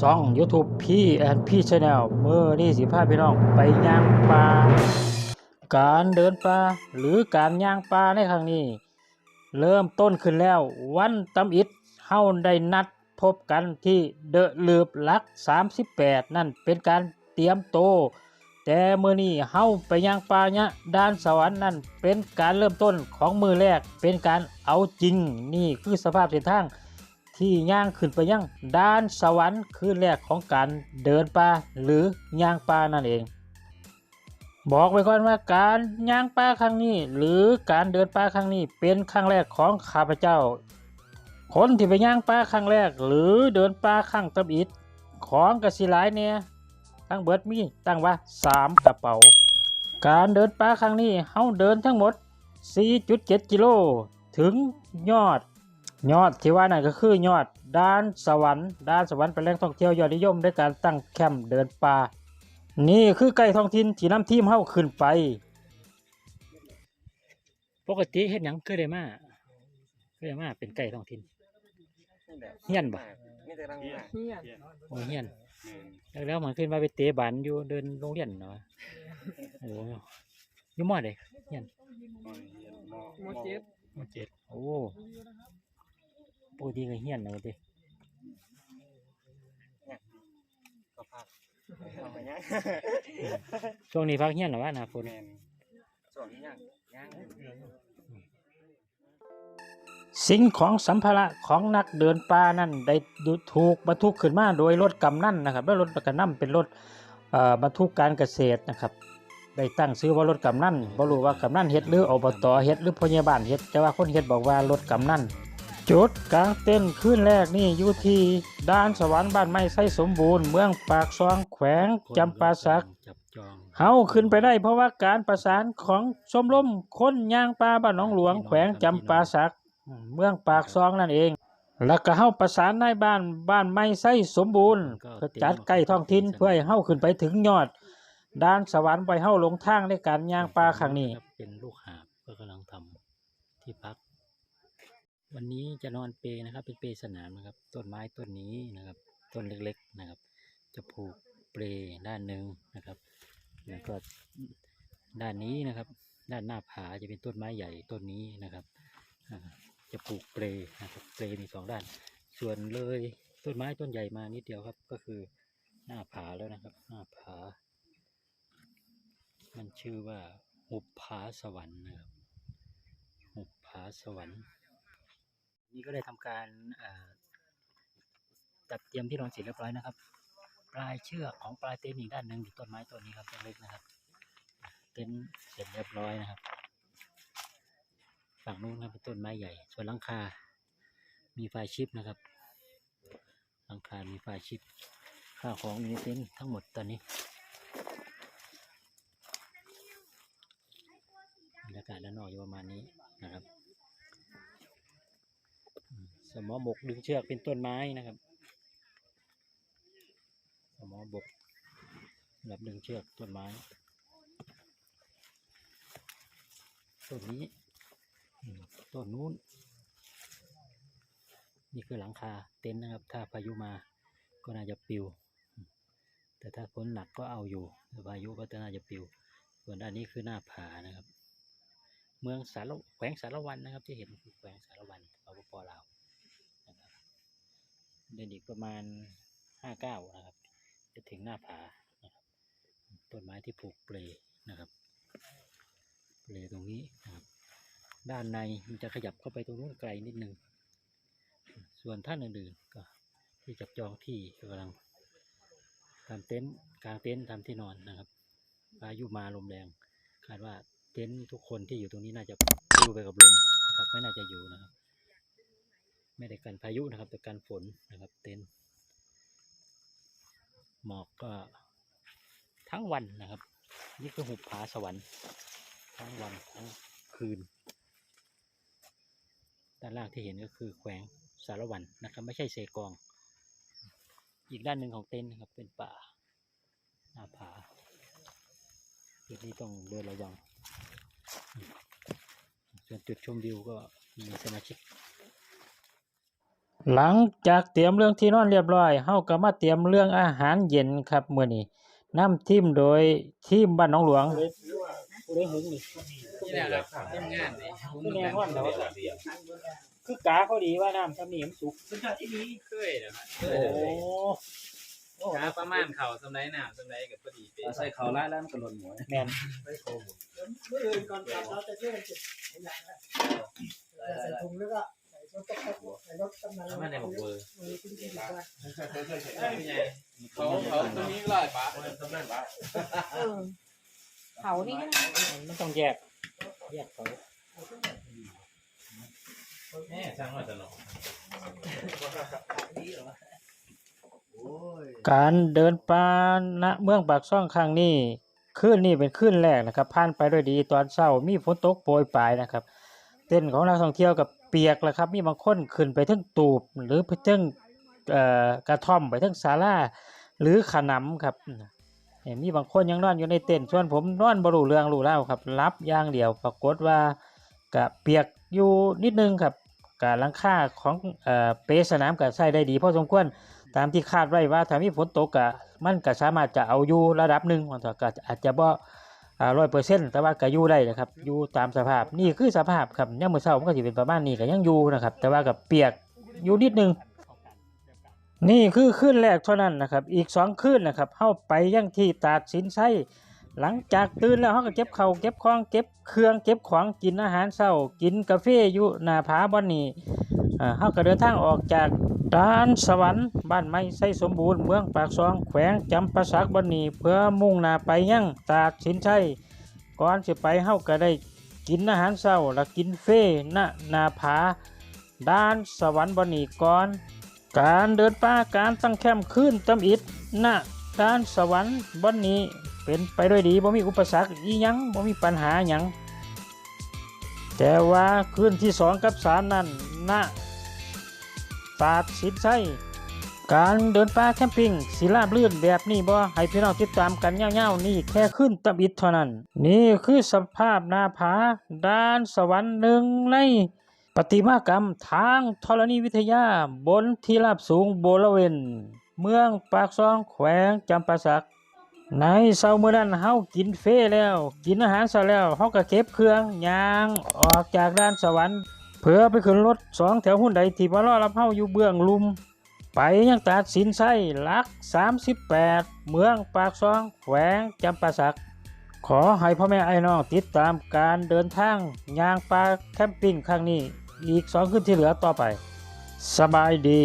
ซ่อง YouTube พี่แอนพี่ชาแนลเมื่อนี่สิพาพี่น้องไปย่างปลาการเดินป่าหรือการย่างปลาในครั้งนี้ เริ่มต้นขึ้นแล้ว วันตำอิดเฮาได้นัดพบกันที่เดอะลืบลัก 38 นั่นเป็นการเตรียมโต แต่มือนี้เฮาไปย่างปลาเนี่ยด้านสวรรค์นั่นเป็นการเริ่มต้นของมือแรกเป็นการเอาจริงนี่คือสภาพเส้นทาง ที่ย่างขึ้นไปยังด้านสวรรค์คือแรกของการเดินป่าหรือย่างป่านั่นเอง บอกไว้ก่อนว่าการย่างป่าครั้งนี้ หรือการเดินป่าครั้งนี้เป็นครั้งแรกของข้าพเจ้า คนที่ไปย่างป่าครั้งแรก หรือเดินป่าครั้งตำอิดของกสิหลายเนี่ยทั้งเบิดมีตั้งว่าสามกระเป๋า การเดินป่าครั้งนี้เฮาเดินทั้งหมด 4.7 กิโล ถึงยอด ยอดที่ว่านั่นก็คือยอดด้านสวรรค์ด้านสวรรค์เป็นแหล่งท่องเที่ยวยอดนิยมด้วยการตั้งแคมป์เดินป่า นี่คือไก่ท้องถิ่นที่นำทีมเฮาขึ้นไป ปกติเฮ็ดหยังคือได้มาคือได้มาเป็นไก่ท้องถิ่นเฮียนบ่นี่แต่รังหน้าเฮียนโอ้เฮียนแล้วแล้วมันขึ้นมาไปเตะบันอยู่เดินโรงเรียนเนาะโอ้อยู่มอใดเฮียนโมเจ็ดมอเจ็ดโอ้ ปกติก็เฮียนนะว่าติก็พักเอาไปย่างช่วงนี้พักเฮียนเหรอวะหนาฝน แมนส่วนนี้ย่างย่างสิ่งของสัมภาระของนักเดินป่านั่นได้ดูถูกบรรทุกขึ้นมาโดยรถกำนันนะครับและรถกำนันเป็นรถเอ่อบรรทุกการเกษตรนะครับได้ตั้งชื่อว่ารถกำนันบ่รู้ว่ากำนันเฮ็ดหรืออบตเฮ็ดหรือพยาบาลเฮ็ดแต่ว่าคนเฮ็ดบอกว่ารถกำนัน จุดกลางเต้นท์ขึ้นแรกนี่อยู่ที่ด้านสวรรค์บ้านไม้ไส้สมบูรณ์ เมืองปากซองแขวงจำปาสักจับจองเฮาขึ้นไปได้เพราะว่าการประสานของชมรมคนย่างปลาบ้านหนองหลวงแขวงจำปาสัก เมืองปากซองนั่นเอง แล้วก็เฮาประสานในายบ้านบ้านไม่ไส้สมบูรณ์เพื่อจัดใกล้ท้องถิ่นเพื่อให้เฮาขึ้นไปถึงยอด ด้านสวรรค์ไปเฮาลงทางในการย่างปลาครั้งนี้ครับเป็นลูกหาบก็กำลังทำที่พัก วันนี้จะนอนเปนะครับ เป็นเปสนามนะครับ ต้นไม้ต้นนี้นะครับ ต้นเล็กๆนะครับ จะผูกเปลด้านหนึ่งนะครับ แล้วก็ด้านนี้นะครับ ด้านหน้าผาจะเป็นต้นไม้ใหญ่ต้นนี้นะครับ จะปลูกเปลนะครับเปลมีสองด้าน ส่วนเลยต้นไม้ต้นใหญ่มานิดเดียวครับ ก็คือหน้าผาแล้วนะครับ หน้าผา มันชื่อว่าหุบผาสวรรค์นะครับ หุบผาสวรรค์ นี่ก็ได้ทำการจัดเตรียมที่นอนเสร็จเรียบร้อยนะครับ ปลายเชือกของปลายเต็นท์อีกด้านหนึ่งอยู่ต้นไม้ต้นนี้ครับต้นเล็กนะครับ เต็นท์เสร็จเรียบร้อยนะครับ ฝั่งนู้นนะครับเป็นต้นไม้ใหญ่ ส่วนหลังคา มีไฟชิปนะครับหลังคา มีไฟชิปข้าวของอยู่ในเต็นท์ทั้งหมดตอนนี้บรรยากาศด้านนอกอยู่ประมาณนี้นะครับ สมอบกดึงเชือกเป็นต้นไม้นะครับ สมอบกแบบดึงเชือกต้นไม้ต้นนี้ต้นนู้น นี่คือหลังคาเต็นท์นะครับ ถ้าพายุมาก็น่าจะปิว แต่ถ้าฝนหนักก็เอาอยู่พายุก็จะน่าจะปิว ส่วนด้านนี้คือหน้าผานะครับ เมืองสารแขวงสารวันนะครับที่เห็นคือแขวงสารวันสปปลาวนะครับ เดินอีกประมาณห้าเก้านะครับ จะถึงหน้าผานะครับต้นไม้ที่ปลูกเปลนะครับ เปลตรงนี้นะครับ ด้านในมันจะขยับเข้าไปตรงนู้นไกลนิดนึง ส่วนท่านอื่นๆก็ที่จับจองที่กำลังทำเต็นท์กางเต็นท์ทำที่นอนนะครับพายุมาลมแรงคาดว่าเต็นท์ทุกคนที่อยู่ตรงนี้น่าจะปลิวไปกับลมนะครับไม่น่าจะอยู่นะครับ ไม่ได้กันพายุนะครับ แต่กันฝนนะครับเต็นท์หมอกก็ทั้งวันนะครับ นี่คือหุบผาสวรรค์ทั้งวันทั้งคืน ด้านล่างที่เห็นก็คือแขวงสารวันนะครับ ไม่ใช่เซกอง อีกด้านหนึ่งของเต็นท์นะครับเป็นป่าหน้าผาจุดนี้ต้องเดินระวังส่วนจุดชมวิวก็มีสมาชิก หลังจากเตรียมเรื่องที่นอนเรียบร้อยเฮาก็มาเตรียมเรื่องอาหารเย็นครับมื้อนี้นำทีมโดยทีมบ้านหนองหลวงผู้ได้หึงนี่นี่แหละครับทำงานนี่คือแน่นอนแล้วคือกาเขาดีว่าน้ำทำนี่มันสุกเคยนะครับโอ้หาประมาณเข่าสำไรหนาวสำไรกับพอดีเป็นใส่เขาล่แล้วมันก็หล่นหัวแม่นใส่ถุงแล้วก็ใส่รถตุ๊กใส่รถกำนันมในบอกเบอร์เขาเขาตัวนี้ร้อยบาทสำนักบาทเออเขานี่ก็มันต้องแยก แยกเขาแม่ช่างว่าจะหนอการเดินป่าณเมืองปากซ่องครั้งนี้คืนนี้เป็นคืนแรกนะครับผ่านไปด้วยดีตอนเช้ามีฝนตกโปรยปลายนะครับ เต้นของนักท่องเที่ยวกับ เปียกแล้วครับ มีบางคนขึ้นไปถึงตูบหรือไปถึงกระท่อมไปถึงศาลาหรือขนำครับเห็นมีบางคนยังนอนอยู่ในเต็นท์ส่วนผมนอนบรูเรืองรูเล่าครับ รับย่างเดียวปรากฏว่ากะเปียกอยู่นิดนึงครับกะหลังค่าของเอเปสนามก็ใช้ได้ดีพอสมควรตามที่คาดไว้ว่าถ้ามีฝนตกก็มันก็สามารถจะเอาอยู่ระดับหนึ่งมันก็อาจจะบ่ ร้อยเปอร์เซ็นต์แต่ว่าก็อยู่ได้นะครับอยู่ตามสภาพนี่คือสภาพครับยามมื้อเช้ามันก็สิเป็นประมาณนี้ก็ยังอยู่นะครับ แต่ว่ากับเปียกอยู่นิดนึงนี่คือคืนแรกเท่านั้นนะครับ อีกสองคืนนะครับเข้าไปยังที่ตาดสินไส้หลังจากตื่นแล้วเขาก็เก็บเขาเก็บของเก็บเครื่องเก็บของกินอาหารเช้ากินกาแฟอยู่หน้าผาบอนนี้ เขาก็เดินทางออกจากด่านสวรรค์บ้านไม้ไส้สมบูรณ์เมืองปากซองแขวงจำปาสักบันนีเพื่อมุ่งหน้าไปยังตากสินชัยก่อนสิไปเฮาก็ได้กินอาหารเช้าแล้วกินเฟณนาผาด้านสวรรค์บันนีก่อนการเดินป่าการตั้งแคมป์ขึ้นตำอิดณด้านสวรรค์บันนีเป็นไปด้วยดีบ่มีอุปสรรคอีหยังบ่มีปัญหาหยังแต่ว่าคืนที่สองกับสามนั้น ณตาดสินไส้การเดินป่าแคมปิ้งสิลาบลื่นแบบนี้บ่ให้พี่น้องติดตามกันยาๆนี่แค่ขึ้นตะบิดเท่านั้น นี่คือสภาพหน้าผาด้านสวรรค์หนึ่งในประติมากรรมทางธรณีวิทยา บนที่ราบสูงบริเวณเมืองปากซองแขวงจำปาสัก ในเช้ามื้อนั้นเฮากินเฟแล้ว กินอาหารเสร็จแล้วเฮาก็เก็บเครื่องยางออกจากด้านสวรรค์ เพื่อไปขึ้นรถสองแถวหุ่นใดที่มารอรับเฮาอยู่เบื้องลุม ไปยังตาดสินไส้ลัก 38 เมืองปากซองแขวงจำปาสัก ขอให้พ่อแม่ไอ้น้องติดตามการเดินทางยางปลาแคมปิ้งครั้งนี้ อีกสองขึ้นที่เหลือต่อไป สบายดี